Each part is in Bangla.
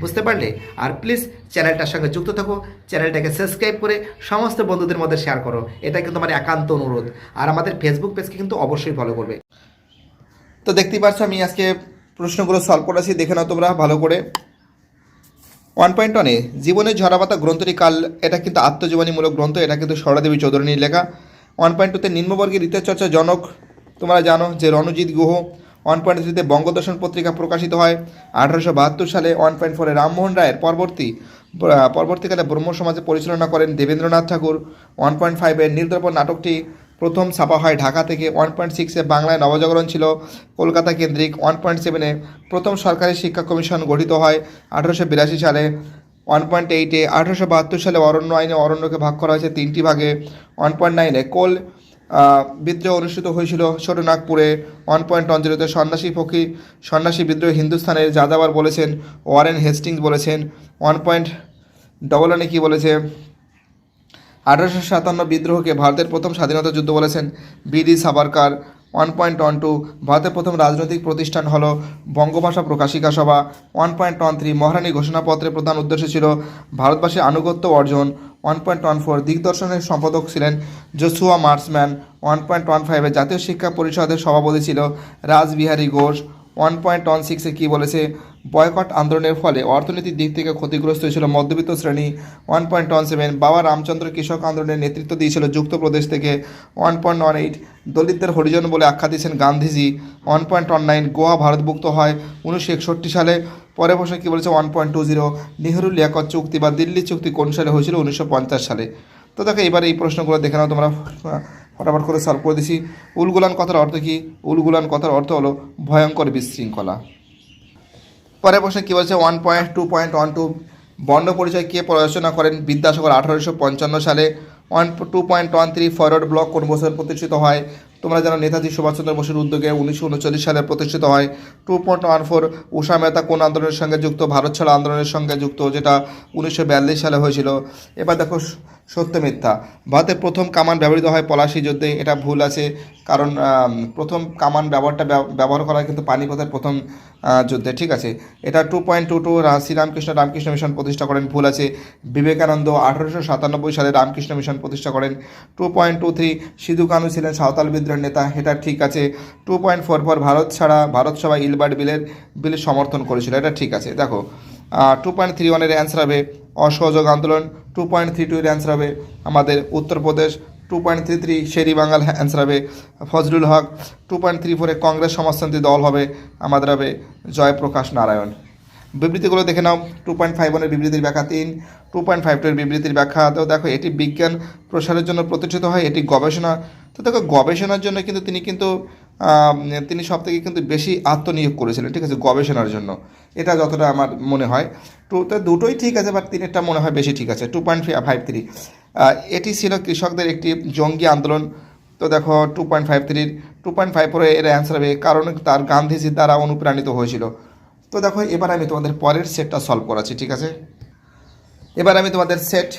বুঝতে পারলে? আর প্লিজ চ্যানেলটার সঙ্গে যুক্ত থাকো। চ্যানেলটাকে সাবস্ক্রাইব করে সমস্ত বন্ধুদের মধ্যে শেয়ার করো। এটা কিন্তু আমার একান্ত অনুরোধ। আর আমাদের ফেসবুক পেজকে কিন্তু অবশ্যই ফলো করবে। তো দেখতেই পাচ্ছ আমি আজকে প্রশ্নগুলো সলভ করেছি। দেখে নাও তোমরা, ভালো করে। ওয়ান পয়েন্ট ওয়ানে জীবনের ঝরাপাতা গ্রন্থটি কাল, এটা কিন্তু আত্মজীবনীমূলক গ্রন্থ, এটা কিন্তু সরদেবী চৌধুরীর লেখা। ওয়ান পয়েন্ট টুতে নিম্নবর্গের ইতিহাসচর্চা জনক, তোমরা জানো যে রণজিৎ গুহ ওয়ান পয়েন্ট থ্রিতে বঙ্গদর্শন পত্রিকা প্রকাশিত হয়। আঠারোশো বাহাত্তর সালে ওয়ান পয়েন্ট ফোরে রামমোহন রায়ের পরবর্তী পরবর্তীকালে ব্রহ্ম সমাজে পরিচালনা করেন দেবেন্দ্রনাথ ঠাকুর। ওয়ান পয়েন্ট ফাইভের নীলদর্পণ নাটকটি প্রথম ছাপা হয় ঢাকা থেকে। ওয়ান পয়েন্ট সিক্সে বাংলায় নবজাগরণ ছিল কলকাতা কেন্দ্রিক। ওয়ান পয়েন্ট সেভেনে প্রথম সরকারি শিক্ষা কমিশন গঠিত হয় আঠারোশো বিরাশি সালে। ওয়ান পয়েন্ট এইটে আঠারোশো বাহাত্তর সালে অরণ্য আইনে অরণ্যকে ভাগ করা হয়েছে তিনটি ভাগে। ওয়ান পয়েন্ট নাইনে কোল বিদ্রোহ অনুষ্ঠিত হয়েছিল ছোটনাগপুরে ওয়ান পয়েন্ট ওয়ান জিরোতে সন্ন্যাসী ফকি সন্ন্যাসী বিদ্রোহ হিন্দুস্থানের যাযাবার বলেছেন, ওয়ারেন হেস্টিংস বলেছেন ওয়ান পয়েন্ট ডবল ওয়ানে কী বলেছে? আঠারোশো সাতান্ন বিদ্রোহকে ভারতের প্রথম স্বাধীনতা যুদ্ধ বলেছেন V D Savarkar. One point one two ভারতের প্রথম রাজনৈতিক প্রতিষ্ঠান হল Bangabhasha Prakashika Sabha. One point one three মহারানী ঘোষণাপত্রের প্রধান উদ্দেশ্য ছিল ভারতবাসীর আনুগত্য অর্জন। ওয়ান পয়েন্ট ওয়ান ফোর দিগদর্শনের সম্পাদক ছিলেন Joshua Marshman. One point one ফাইভে জাতীয় শিক্ষা পরিষদের সভাপতি ছিল Rajbihari Ghosh. One point one সিক্সে কী বলেছে? বয়কট আন্দোলনের ফলে অর্থনৈতিক দিক থেকে ক্ষতিগ্রস্ত হয়েছিল মধ্যবিত্ত শ্রেণি। ওয়ান পয়েন্ট ওয়ান সেভেন বাবা রামচন্দ্র কৃষক আন্দোলনের নেতৃত্ব দিয়েছিল যুক্তপ্রদেশ থেকে। ওয়ান পয়েন্ট ওয়ান এইট দলিতদের হরিজন বলে আখ্যা দিয়েছেন Gandhiji. One point one nine Goa ভারতভুক্ত হয় উনিশশো একষট্টি সালে। পরে প্রশ্ন কী বলেছে one point two zero Nehru, Liaquat চুক্তি বা দিল্লি চুক্তি কোন সালে হয়েছিল, উনিশশো পঞ্চাশ সালে? তো দেখো এবারে এই প্রশ্নগুলো দেখে নাও, তোমরা ফটাফট করে সলভ করে দিছি। উলগুলান কথার অর্থ কী? উলগুলান কথার অর্থ হলো ভয়ঙ্কর বিশৃঙ্খলা। পরে প্রশ্ন কী বলছে one point two point one two Barna Parichay কে পড়াশোনা করেন? বিদ্যাসাগর আঠারোশো পঞ্চান্ন সালে one two point one three forward bloc কোন বছর প্রতিষ্ঠিত হয়? তোমরা জানো নেতাজি সুভাষচন্দ্র বসুর উদ্যোগে উনিশশো উনচল্লিশ সালে প্রতিষ্ঠিত হয় two point one four Usha Mehta কোন আন্দোলনের সঙ্গে যুক্ত, ভারত ছাড়া আন্দোলনের সঙ্গে যুক্ত, যেটা উনিশশো বিয়াল্লিশ সালে হয়েছিল। এবার দেখো সত্য মিথ্যা। ভারতের প্রথম কামান ব্যবহৃত হয় পলাশি যুদ্ধে, এটা ভুল আছে। কারণ প্রথম কামান ব্যবহারটা ব্যব- ব্যবহার করা কিন্তু পানিপথের প্রথম যুদ্ধে, ঠিক আছে? এটা two point two two Sriramakrishna Ramakrishna mission প্রতিষ্ঠা করেন, ভুল আছে। বিবেকানন্দ আঠারোশো সাতানব্বই সালে রামকৃষ্ণ মিশন প্রতিষ্ঠা করেন। Two point two three Sidhu Kanu ছিলেন সাঁওতাল বিদ্রোহের নেতা, এটা ঠিক আছে। Two point four four Bharat ছাড়া ভারত সভা ইলবার্ট বিলের বিলের সমর্থন করেছিল, এটা ঠিক আছে। দেখো টু পয়েন্ট থ্রি ওয়ানের অ্যান্সার হবে অসহযোগ আন্দোলন টু পয়েন্ট থ্রি টু এর অ্যান্সার হবে আমাদের Uttar Pradesh two point three three Sheri Bangal answer হবে Fazlul Haq two point three ফোরে কংগ্রেস সমাজতান্ত্রী দল হবে আমাদের হবে জয়প্রকাশ নারায়ণ। বিবৃতিগুলো দেখে নাও টু পয়েন্ট ফাইভ ওয়ানের বিবৃতির ব্যাখ্যা তিন টু পয়েন্ট ফাইভ টু এর বিবৃতির ব্যাখ্যা। তো দেখো, এটি বিজ্ঞান প্রসারের জন্য প্রতিষ্ঠিত হয়, এটি গবেষণা। তো দেখো, গবেষণার জন্য কিন্তু তিনি কিন্তু তিনি সব থেকে কিন্তু বেশি আত্মনিয়োগ করেছিলেন, ঠিক আছে, গবেষণার জন্য। এটা যতটা আমার মনে হয়। টু তো দুটোই ঠিক আছে বাট তিনেরটা মনে হয় বেশি ঠিক আছে টু পয়েন্ট ফাইভ থ্রি এটি ছিল কৃষকদের একটি জঙ্গি আন্দোলন। তো দেখো টু পয়েন্ট ফাইভ থ্রির টু পয়েন্ট ফাইভ ফোরে এর অ্যান্সার হবে, কারণ তার গান্ধীজির দ্বারা অনুপ্রাণিত হয়েছিল। তো দেখো, এবার আমি তোমাদের পরের সেটটা সলভ করাচ্ছি, ঠিক আছে? এবার আমি তোমাদের সেট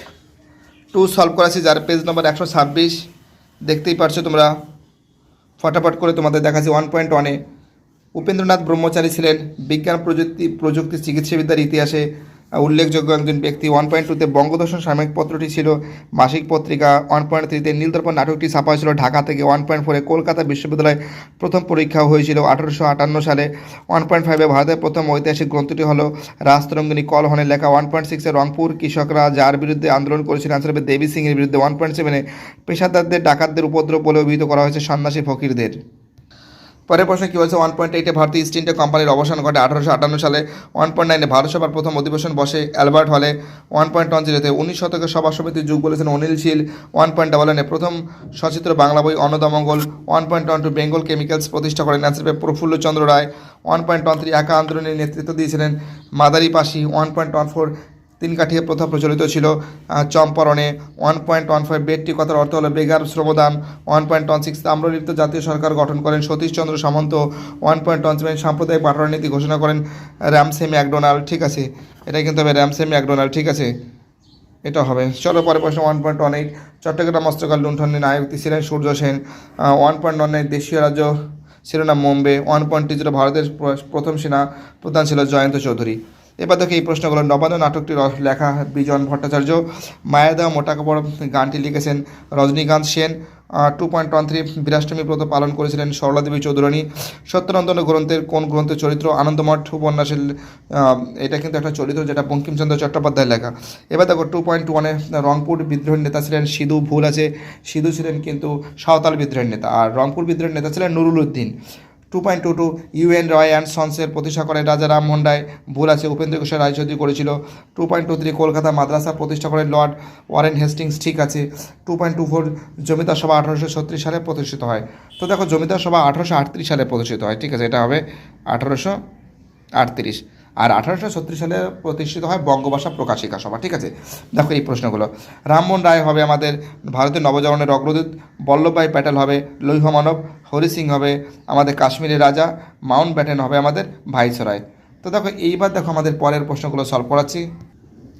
টু সলভ করাচ্ছি, যার পেজ নম্বর একশো ছাব্বিশ দেখতেই পারছ তোমরা? ফটাফট করে তোমাদের দেখাচ্ছি ওয়ান পয়েন্ট ওয়ানে উপেন্দ্রনাথ ব্রহ্মচারী ছিলেন বিজ্ঞান প্রযুক্তি প্রযুক্তি চিকিৎসাবিদ্যার ইতিহাসে উল্লেখযোগ্য একজন ব্যক্তি ওয়ান পয়েন্ট টুতে বঙ্গদর্শন সাময়িক পত্রটি ছিল। মাসিক পত্রিকা ওয়ান পয়েন্ট থ্রিতে নীলদর্পণ নাটকটি ছাপা হয়েছিল ঢাকা থেকে ওয়ান পয়েন্ট ফোরে কলকাতা বিশ্ববিদ্যালয়ে প্রথম পরীক্ষা হয়েছিল আঠারোশো আটান্ন সালে। ওয়ান পয়েন্ট ফাইভে ভারতের প্রথম ঐতিহাসিক গ্রন্থটি হলো রাস্তরঙ্গিনী কলহনে লেখা ওয়ান পয়েন্ট সিক্সে রংপুর কৃষকরা যার বিরুদ্ধে আন্দোলন করেছিলেন আনসার দেবী সিংয়ের বিরুদ্ধে। ওয়ান পয়েন্ট সেভেনে পেশাদারদের, ডাকাতদের উপদ্রব বলে অভিহিত করা হয়েছে সন্ন্যাসী ফকিরদের। পরের প্রশ্ন কী বলছে? ওয়ান পয়েন্ট এইটে ভারতীয় ইস্ট ইন্ডিয়া কোম্পানির অবসান ঘটে আঠারোশো আটান্ন সালে। ওয়ান পয়েন্ট নাইনে ভারত সভার প্রথম অধিবেশন বসে অ্যালবার্ট হলে। ওয়ান পয়েন্ট ওয়ান জিরোতে উনিশ শতকের সভা সমিতির যুগ বলেছেন Anil Sil. One point double নাইনে প্রথম সচিত্র বাংলা বই Annadamangal one point one two Bengal Chemicals প্রতিষ্ঠা করেন ন্যাসিপে Prafullachandra Ray. One point one three Eka আন্দোলনের নেতৃত্ব দিয়েছিলেন মাদারি পাশি ওয়ান পয়েন্ট ওয়ান ফোর তিন কাঠিয়ে প্রথা প্রচলিত ছিল চম্পারণে। ওয়ান পয়েন্ট ওয়ান ফাইভ বেডটি কথার অর্থ হলো বেগার শ্রমদান। One point one six Tamralipta জাতীয় সরকার গঠন করেন Satishchandra Samanta. One point one seven সাম্প্রদায়িক পাঠানোর নীতি ঘোষণা করেন র্যামসে ম্যাকডোনাল্ড ঠিক আছে? এটা কিন্তু হবে র্যামসে ম্যাকডোনাল্ড ঠিক আছে? এটা হবে। চলো পরে প্রশ্ন one point one eight Chattogram মস্তকাল লুণ্ঠনের নায়ক ছিলেন Surya Sen. One point one nine দেশীয় রাজ্য শিরোনাম Bombay one point two zero ভারতের প্র- প্রথম সেনা প্রধান ছিল জয়ন্ত চৌধুরী। এবার দেখো এই প্রশ্নগুলো নবান্ন নাটকটি লেখা বিজন ভট্টাচার্য মায়ের দেওয়া মোটা কাপড় গানটি লিখেছেন Rajanikanta Sen two point one three Birashtami ব্রত পালন করেছিলেন সরলা দেবী চৌধুরানী সত্যনন্দন গ্রন্থের কোন গ্রন্থের চরিত্র আনন্দমঠ উপন্যাসের এটা কিন্তু একটা চরিত্র যেটা বঙ্কিমচন্দ্র চট্টোপাধ্যায় লেখা। এবার দেখো টু পয়েন্ট ওয়ানে রংপুর বিদ্রোহের নেতা ছিলেন সিধু, ভুল আছে। সিধু ছিলেন কিন্তু সাঁওতাল বিদ্রোহের নেতা। আর রংপুর বিদ্রোহের নেতা ছিলেন Nurul Uddin. Two point two two U N Roy and সন্সের প্রতিষ্ঠা করেন রাজা রাম মন্ডায় ভুল আছে, উপেন্দ্র কিশোর রায়চৌধুরী করেছিল। Two point two three Kolkata মাদ্রাসা প্রতিষ্ঠা করেন লর্ড ওয়ারেন হেস্টিংস ঠিক আছে। টু পয়েন্ট টু ফোর জমিদার সভা আঠারোশো ছত্রিশ সালে প্রতিষ্ঠিত হয়। তো দেখো, জমিদার সভা আঠারোশো আটত্রিশ সালে প্রতিষ্ঠিত হয়, ঠিক আছে? এটা হবে আঠারোশো আটত্রিশ। আর আঠারোশো ছত্রিশ সালে প্রতিষ্ঠিত হয় বঙ্গভাষা প্রকাশিকা সভা, ঠিক আছে? দেখো এই প্রশ্নগুলো। রামমোহন রায় হবে আমাদের ভারতের নবজাগরণের অগ্রদূত, বল্লভভাই প্যাটেল হবে লৌহ মানব, হরি সিং হবে আমাদের কাশ্মীরের রাজা, মাউন্ট ব্যাটেন হবে আমাদের ভাইসরায়। তো দেখো, এইবার দেখো আমাদের পরের প্রশ্নগুলো সলভ করাচ্ছি।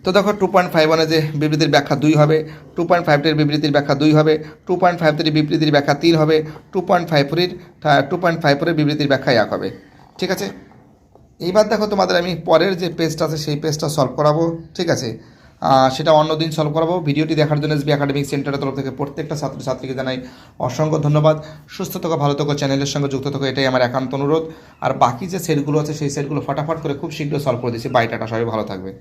তো দেখো টু পয়েন্ট ফাইভ ওয়ানে যে বিবৃতির ব্যাখ্যা দুই হবে টু পয়েন্ট ফাইভ টের বিবৃতির ব্যাখ্যা দুই হবে টু পয়েন্ট ফাইভ থ্রি বিবৃতির ব্যাখ্যা তিন হবে টু পয়েন্ট ফাইভ ফোরের টু পয়েন্ট ফাইভ ফোরের বিবৃতির ব্যাখ্যা এক হবে। ঠিক আছে? এইবার দেখো তোমাদের আমি পরের যে পেজটা আছে, সেই পেজটা সলভ করাবো, ঠিক আছে? সেটা অন্য দিন সলভ করাবো। ভিডিওটি দেখার জন্য এসবি একাডেমিক সেন্টারের তরফ থেকে প্রত্যেকটা ছাত্রছাত্রীকে জানাই অসংখ্য ধন্যবাদ। সুস্থ থাকো, ভালো থাকো চ্যানেলের সঙ্গে যুক্ত থাকো, এটাই আমার একান্ত অনুরোধ। আর বাকি যে সেটগুলো আছে, সেই সেটগুলো ফটাফট করে খুব শীঘ্র সলভ করে দিচ্ছি। বাইটাটা সবাই ভালো থাকবে।